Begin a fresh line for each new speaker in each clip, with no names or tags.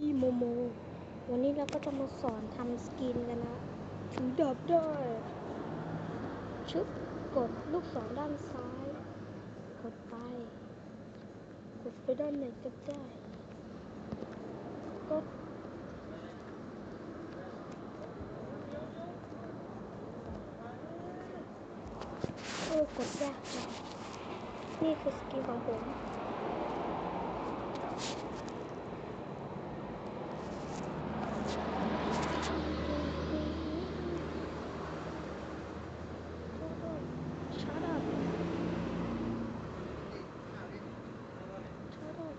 พี่โมโม วันนี้เราก็จะมาสอนทำสกินกันนะถือดาบได้ชึบกดลูกศรด้านซ้าย กดไป กดไปด้านไหนก็ได้กดโอ้กดยากจังนี่คือสกินของผม Shut up. Shut up.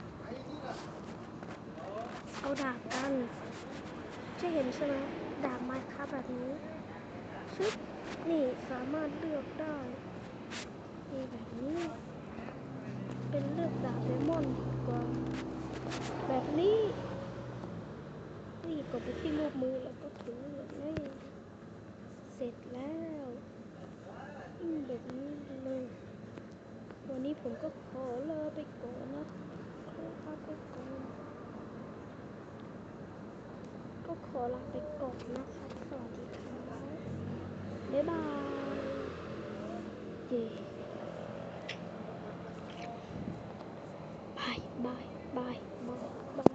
เอา ดาบกัน จะเห็นใช่ไหมดาบไม้ค้าแบบนี้ชึบนี่สามารถเลือกได้นี่แบบนี้ เป็นเลือกดาบเลมอนดีกว่า แบบนี้ นี่กดไปที่รูปมือแล้วก็ถือเลย ขอลาไปก่อนนะครับ สวัสดีครับบ๊ายบายเย่บายบายบายบาย